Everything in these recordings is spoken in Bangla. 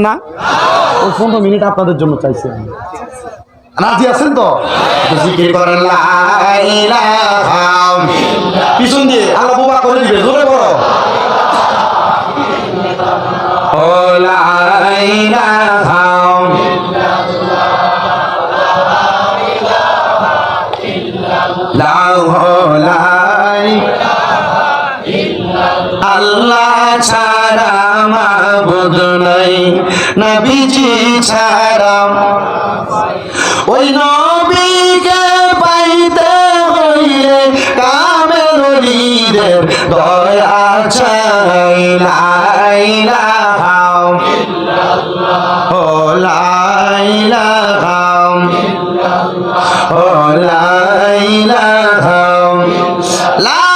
না? ওই পনেরো মিনিট আপনাদের জন্য চাইছি আমি। রাজি আছেন তো? জিকির করেন পিছন দিয়ে আল্লাহ বুবা করে দিবে জোরে বড় ও লা মাবুদ নাই। নবীজি ছাড়া। ওই নবীকে পাইতে হইলে কামের নদীদের দয়া চাই। লাইলা ও লাইলা ও লাইলা লা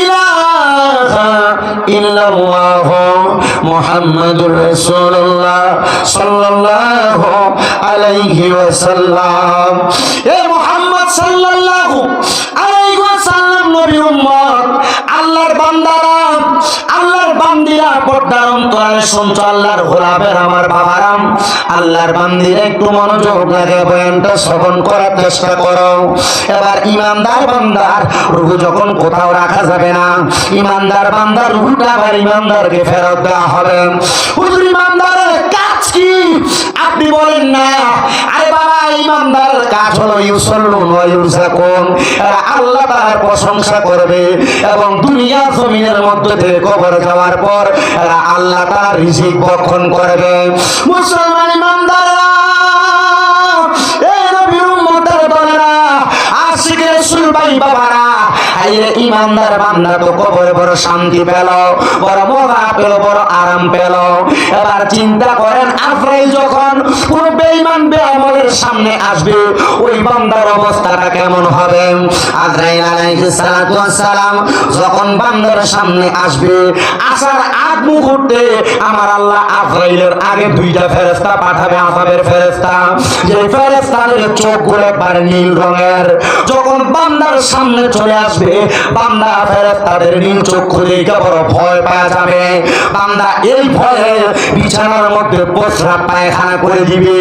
ইলাহা ইল্লাল্লাহ। মুহাম্মাদুর রাসূলুল্লাহ সাল্লাল্লাহু আলাইহি ওয়াসাল্লাম। এ মোহাম্মদ সাল্লাল্লাহু আলাইহি ওয়াসাল্লাম নবী উম্মত আল্লাহর আল্লাহর আল্লাহর আমার আল্লাহর শ্রবণ করার চেষ্টা করো। এবার ইমানদার বান্দার রুহ যখন কোথাও রাখা যাবে না, ইমানদার বান্দার ইমানদারকে ফেরত দেওয়া হবে। ইমানদারের কাজ কি? আপনি বলেন না। আরে বাবা ইমানদারের কাজ হলো ইউসল্লুন আল্লাহ প্রশংসা করবে এবং দুনিয়া জমিনের মধ্যে থেকে কবর যাওয়ার পর আল্লাহ তার রিজিক বক্ষণ করবে। মুসলমান ইমানদাররা এই নবীর উম্মতের দলেরা আশিক রাসূল ভাই বাবারা আইরে ইমানদার বান্দা তো কবরে বড় শান্তি পেল, বড় মজা পেল, বড় আরাম পেল। এবার চিন্তা করেন, আফরাইল যখন কোন বেআমলের সামনে আসবে, ওই বান্দার অবস্থাটা কেমন হবে? আজরাইল যখন বান্দার সামনে আসবে, আসার আগ মুহূর্তে আমার আল্লাহ আগে দুইটা ফেরেশতা পাঠাবে আযাবের ফেরেশতা। যে নীল রঙের। যখন বান্দার সামনে চলে আসবে বান্দা ফেরেশতাদের নীল চোখ দেখে বড় ভয় পাওয়া যাবে। বান্দা এই ভয়ে বিছানার মধ্যে পোসরা পায়খানা করে দিবে।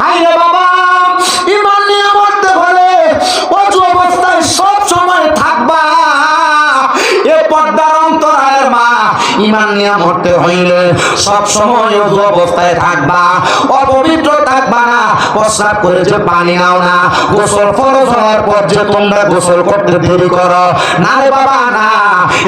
হাই রে ইমান নিয়ে মরতে হইলে সব সময় অজু অবস্থায় থাকবা, অপবিত্র থাকবা না পানি নাও না, গোসল ফরজ হওয়ার পর যে তোমরা গোসল করতে দেরি করো, না রে বাবা, না,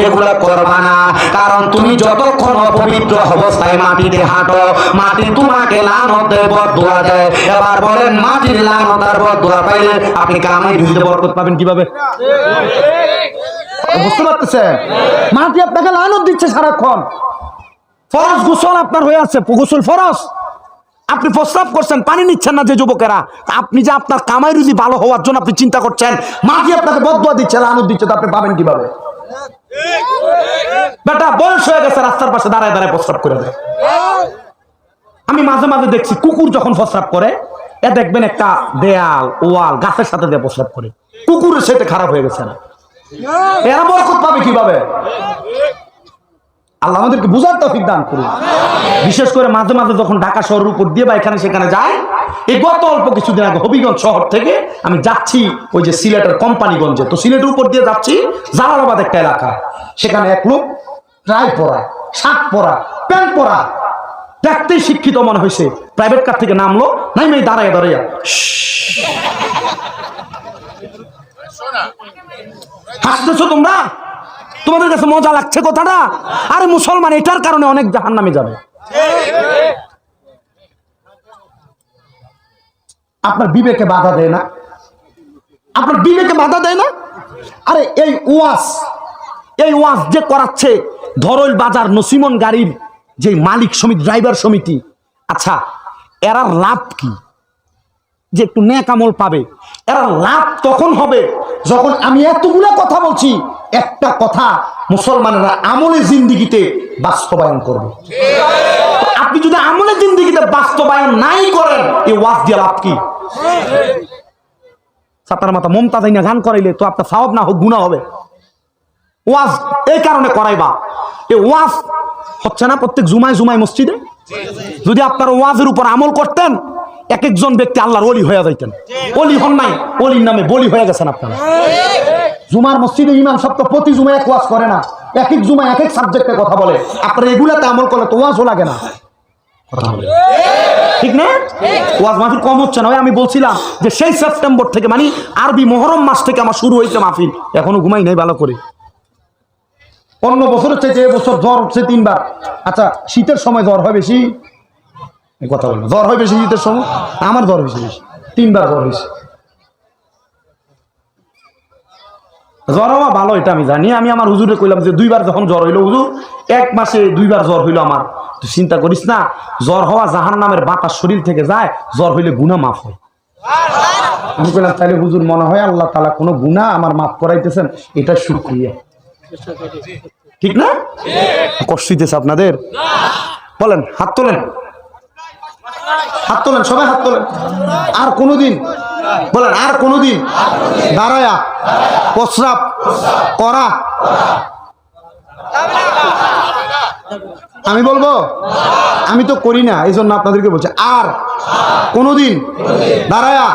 এগুলো করবা না, কারণ তুমি যতক্ষণ অপবিত্র অবস্থায় মাটিতে হাঁটো, মাটি তোমাকে লানতে বদুয়া দেয়। এবার বলেন, মাটির লানত আর বদুয়া পাইলে আপনি কামাই ঢুকতে বরকত পাবেন কীভাবে? বুঝতে পারতেছেন? মাটি আপনাকে লানত দিচ্ছে সারাক্ষণ। ফরজ গোসল আপনার হয়ে আছে, গোসল ফরজ। আপনি প্রস্রাব করছেন, পানি নিচ্ছেন না যে যুবকেরা। আপনি যে আপনার কামাই রুজি ভালো হওয়ার জন্য আপনি চিন্তা করছেন, মাটি আপনাকে বদুয়া দিচ্ছে, লানত দিচ্ছে, তো আপনি পাবেন কীভাবে? বেটা, বয়স হয়ে গেছে, রাস্তার পাশে দাঁড়ায় দাঁড়ায় প্রস্রাব করে দেয়। আমি মাঝে মাঝে দেখছি, কুকুর যখন প্রস্রাব করে, এ দেখবেন একটা দেয়াল, ওয়াল, গাছের সাথে দিয়ে প্রস্রাব করে। কুকুরের সেটা খারাপ হয়ে গেছে না। এরা বরকত পাবে কীভাবে? আল্লাহ আমাদেরকে বুঝার তৌফিক দান করুন। বিশেষ করে মাঝে মাঝে যখন ঢাকা শহরের উপর দিয়ে বা এখানে সেখানে যায়, এই গত অল্প কিছুদিন আগে হবিগঞ্জ শহর থেকে আমি যাচ্ছি ওই যে সিলেটের কোম্পানিগঞ্জে। তো সিলেটের উপর দিয়ে যাচ্ছি জালালাবাদ একটা এলাকা। সেখানে এক লোক ট্রাই পরা শার্ট পরা, প্যান্ট পরা। দেখতেই শিক্ষিত মনে হয়েছে। প্রাইভেট কার থেকে নামলো? নাই মেয়ে দাঁড়ায় দাঁড়াইয়া। হাসতেছো তোমরা? তোমাদের কাছে মজা লাগছে কথাটা? আরে মুসলমান, এটার কারণে অনেক জাহান নামে যাবে। আপনার বিবেকে বাধা দেয় না। আপনার বিবেকে বাধা দেয় না? আরে এই ওয়াস এই ওয়াস যে করাচ্ছে ধরল বাজার নসিমন গাড়ির যে মালিক সমিতি, ড্রাইভার সমিতি। আচ্ছা এরার লাভ কি? যে একটু ন্যাকামল পাবে। এরা লাভ তখন হবে যখন আমি এতগুলো কথা বলছি, একটা কথা মুসলমানেরা আমলে জিন্দিগিতে বাস্তবায়ন করবে। আপনি যদি আমলে জিন্দিগিতে বাস্তবায়ন নাই করেন, এই ওয়াজ দিয়ে লাভ কি? সাতার মাথা মমতা দাইনা গান করাইলে তো আপনার সাহব না হোক গুণা হবে। ওয়াজ এই কারণে করাইবা। এই ওয়াজ হচ্ছে না প্রত্যেক জুমায় জুমায় মসজিদে? যদি আপনার ওয়াজের উপর আমল করতেন এক একজন ব্যক্তি আল্লাহর অলি হয়ে যাইতেন। অলি হন নাই অলির নামে বলি হয়ে গেছেন আপনারা। জুমার মসজিদে ইমাম সব তো প্রতি জুমায় এক ওয়াজ করে না। এক এক জুমায় এক এক সাবজেক্টে কথা বলে। আপনার এগুলাতে আমল করলে তো ওয়াজও লাগে না। ঠিক না? ওয়াজ মাহফিল কম হচ্ছে না। আমি বলছিলাম যে সেই সেপ্টেম্বর থেকে মানে আরবি মহরম মাস থেকে আমার শুরু হয়েছে মাহফিল। এখনও ঘুমাই নাই ভালো করে। অন্য বছর হচ্ছে যে বছর জ্বর উঠছে তিনবার। আচ্ছা শীতের সময় জ্বর হয় বেশি? কথা বলব। জ্বর হয় বেশি শীতের সময়? আমার জ্বর হয়েছে বেশি। তিনবার জ্বর হয়েছে। জ্বর হওয়া ভালো এটা আমি জানি। আমি আমার হুজুরে কইলাম যে দুইবার যখন জ্বর হইল, হুজুর, এক মাসে দুইবার জ্বর হইল আমার। তুই চিন্তা করিস না, জ্বর হওয়া জাহান নামের বাতাস শরীর থেকে যায়, জ্বর হইলে গুণা মাফ হয়। আমি কইলাম তাহলে হুজুর, মনে হয় আল্লাহ তালা কোনো গুণা আমার মাফ করাইতেছেন, এটা সুক্রিয়া ঠিক না? কষ্ট আপনাদের? বলেন, হাত তোলেন। হাত তোলেন, সবাই হাত তোলেন। আর কোনোদিন, বলেন, আর কোনোদিন দাঁড়ায়া, প্রস্রাব করা। আমি বলব, আমি তো করি না, এই জন্য আপনাদেরকে বলছি, আর কোনোদিন দাঁড়ায়া,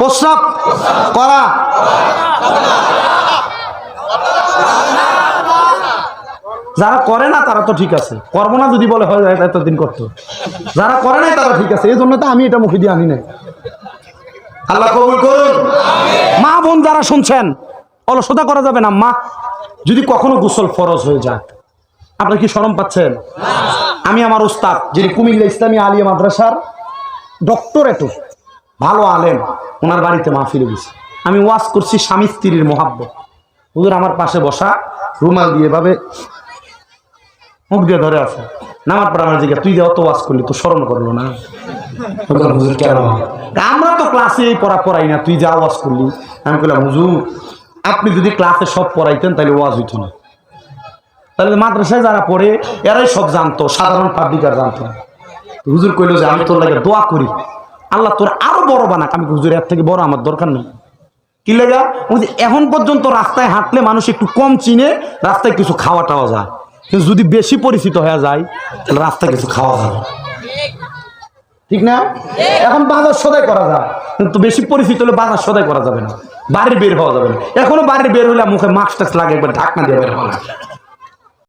প্রস্রাব করা। যারা করে না, তারা তো ঠিক আছে। করব না যদি বলে, হয় এতদিন করতো। যারা করে নাই, তারা ঠিক আছে। এই জন্য তো আমি এটা মুখে দিয়ে আনি নাই। আল্লাহ কবুল করুন। মা বোন যারা শুনছেন, অলসতা করা যাবে না। মা, যদি কখনো গোসল ফরজ হয়ে যায়, আপনার কি শরম পাচ্ছেন? আমি আমার উস্তাদ যিনি কুমিল্লা ইসলামী আলিয়া মাদ্রাসার ডক্টর ডক্টরেটও ভালো আলেম, ওনার বাড়িতে মা ফিরে গেছি আমি ওয়াজ করছি স্বামী স্ত্রীর মহাব্বত। ওদের আমার পাশে বসা, রুমাল দিয়ে এভাবে মুখ দিয়ে ধরে আছে। নামার পর আমার তুই যে অত ওয়াজ করলি তো স্মরণ করল না। আমরা তো ক্লাসে এই পড়া পড়াই না, তুই যা ওয়াজ করলি। আমি বললাম হুজুর, আপনি যদি ক্লাসে সব পড়াইতেন, তাহলে ওয়াজ হইতো না। তাহলে মাদ্রাসায় যারা পড়ে, এরাই সব জানতো, সাধারণ পাবলিক আর জানতো না। হুজুর কইলো যে, আমি তোর লাগে দোয়া করি। আল্লাহ তোর আরও বড় বানাক। আমি হুজুর, এর থেকে বড় আমার দরকার নেই। কি লেগা? এখন পর্যন্ত রাস্তায় হাঁটলে মানুষ একটু কম চিনে, রাস্তায় কিছু খাওয়া টাওয়া যায়। যদি বেশি পরিচিত হয়ে যায়, তাহলে রাস্তায় কিছু খাওয়া যাবে। ঠিক না? এখন বাজার সদাই করা যায়। কিন্তু বেশি পরিচিত হলে বাজার সদাই করা যাবে না। বাড়ির বের হওয়া যাবে না। এখনও বাড়ির বের হলে মুখে মাস্ক টাস্ক লাগে, একবার ঢাকনা দিয়ে বের হওয়া।